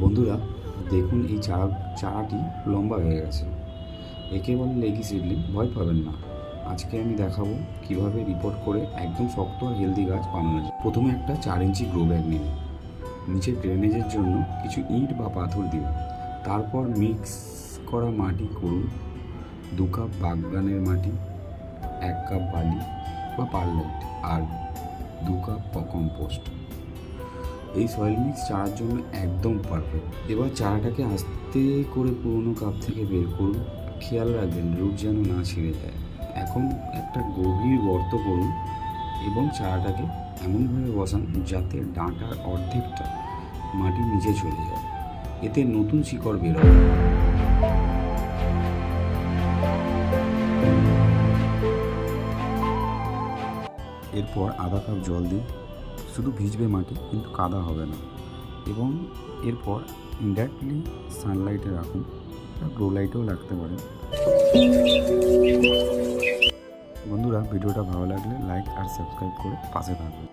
বন্ধুরা, দেখুন এই চারা, চারাটি লম্বা হয়ে গেছে। একে বলে লেগি সিডলিং ভয় পাবেন না। আজকে আমি দেখাবো কীভাবে রিপোর্ট করে একদম শক্ত আর হেলদি গাছ বানানো যায়। প্রথমে একটা চার ইঞ্চি গ্রো ব্যাগ নিন। নিচে ড্রেনেজের জন্য কিছু ইট বা পাথর দিন। তারপর মিক্স করা মাটি করুন। দু কাপ বাগানের মাটি, এক কাপ বালি বা পারলাইট আর দু কাপ কম্পোস্ট এই সয়েল মিক্স চারার জন্য একদম পারফেক্ট এবার চারাটাকে আস্তে করে পুরোনো কাপ থেকে বের করুন। খেয়াল রাখবেন রুট যেন না ছিঁড়ে যায়। এখন একটা গভীর গর্ত করুন এবং চারাটাকে এমনভাবে বসান যাতে ডাঁটার অর্ধেকটা মাটির নিচে চলে যায়। এতে নতুন শিকড় বেরোবে এরপর আধা কাপ জল দিন। শুধু ভিজবে মাটি, কিন্তু কাদা হবে না। এবং এরপর ইনডাইরেক্টলি সানলাইটে রাখুন গ্রো লাইটেও রাখতে পারেন। বন্ধুরা, ভিডিওটা ভালো লাগলে লাইক আর সাবস্ক্রাইব করে পাশে থাকবেন।